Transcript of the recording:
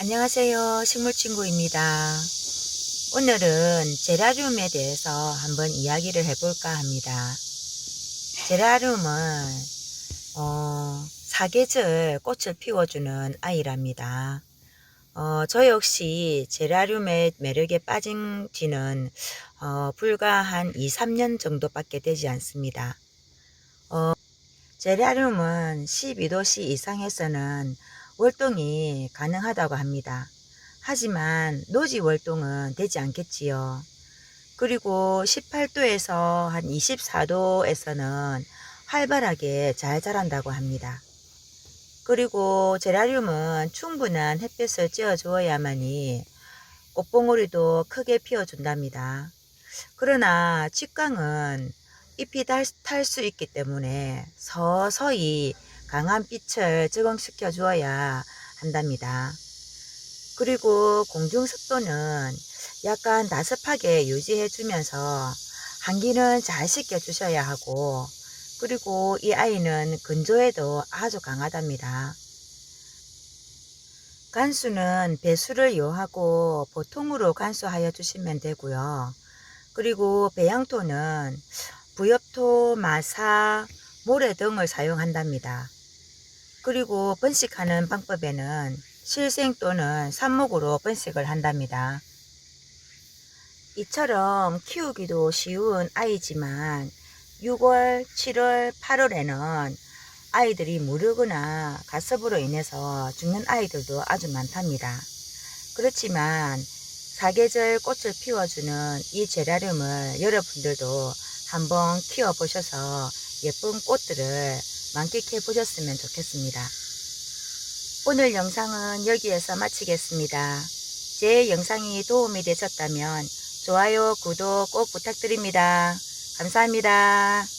안녕하세요. 식물친구입니다. 오늘은 제라늄에 대해서 한번 이야기를 해볼까 합니다. 제라늄은 어, 사계절 꽃을 피워주는 아이랍니다. 어, 저 역시 제라늄의 매력에 빠진 지는 어, 불과 한 2, 3년 정도밖에 되지 않습니다. 어, 제라늄은 12도씨 이상에서는 월동이 가능하다고 합니다. 하지만 노지 월동은 되지 않겠지요. 그리고 18도에서 한 24도에서는 활발하게 잘 자란다고 합니다. 그리고 제라늄은 충분한 햇볕을 쬐어 주어야만이 꽃봉오리도 크게 피워준답니다. 그러나 직광은 잎이 탈 수 있기 때문에 서서히 강한 빛을 적응시켜 주어야 한답니다. 그리고 공중 습도는 약간 나습하게 유지해 주면서 한기는 잘 식혀 주셔야 하고 그리고 이 아이는 건조에도 아주 강하답니다. 간수는 배수를 요하고 보통으로 간수하여 주시면 되고요. 그리고 배양토는 부엽토, 마사, 모래 등을 사용한답니다. 그리고 번식하는 방법에는 실생 또는 삽목으로 번식을 한답니다. 이처럼 키우기도 쉬운 아이지만 6월, 7월, 8월에는 아이들이 무르거나 가습으로 인해서 죽는 아이들도 아주 많답니다. 그렇지만 사계절 꽃을 피워주는 이 제라늄을 여러분들도 한번 키워보셔서 예쁜 꽃들을 만끽해 보셨으면 좋겠습니다. 오늘 영상은 여기에서 마치겠습니다. 제 영상이 도움이 되셨다면 좋아요, 구독 꼭 부탁드립니다. 감사합니다.